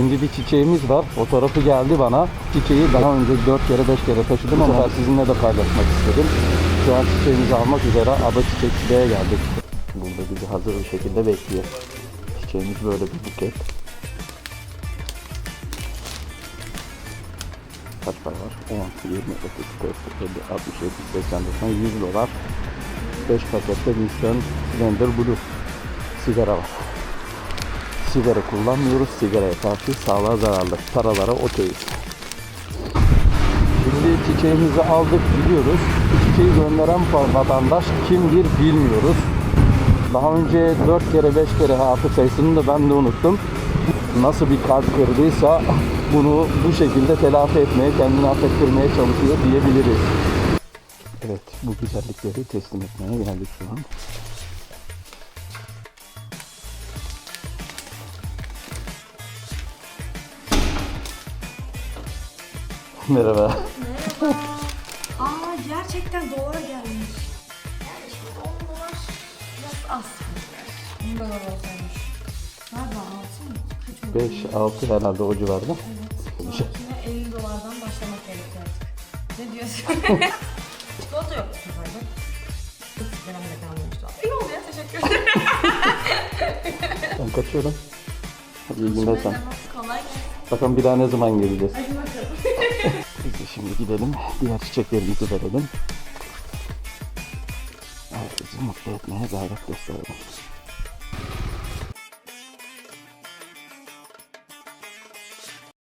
Şimdi bir çiçeğimiz var. Fotoğrafı geldi bana. Çiçeği daha önce 4 kere 5 kere taşıdım ama sizinle de paylaşmak istedim. Şu an çiçeğimizi almak üzere Aba Çiçekçiliğe geldik. Burada bizi hazır bir şekilde bekliyor. Çiçeğimiz böyle bir buket. Kaç para var? 10, 20, 30, 40, 50, 60, 70, 80, 90, 100 dolar. 5 pakette Winston Splendor Blue sigara var. Sigara kullanmıyoruz. Sigaraya karşı sağlığa zararlı. Paralara okeyiz. Şimdi çiçeğimizi aldık gidiyoruz. Çiçeği gönderen vatandaş kimdir bilmiyoruz. Daha önce 4 kere 5 kere artık sayısını da ben de unuttum. Nasıl bir kalp kırdıysa bunu bu şekilde telafi etmeye, kendini affettirmeye çalışıyor diyebiliriz. Evet, bu güzellikleri teslim etmeye geldik şu an. Merhaba. Aa gerçekten dolar gelmiş. Yani şimdi 10 dolar biraz az. 10 dolar olsaymış. Galiba 6 mı? Kaç oldu? 5-6 herhalde o civarda. Evet. Sonrakine 50 dolardan başlamak gerekiyor artık. Ne diyorsun? Çikolata yok bu sefer de. Çok sigaram da kalmamıştı. İyi oldu ya teşekkür ederim. Ben kaçıyorum. Hadi iyi günler sen. Kolay gelsin. Bakalım bir daha ne zaman geleceğiz. Hadi bakalım. Şimdi gidelim. Diğer çiçeklerimizi verelim. Herkesi mutlu etmeye gayret gösterelim.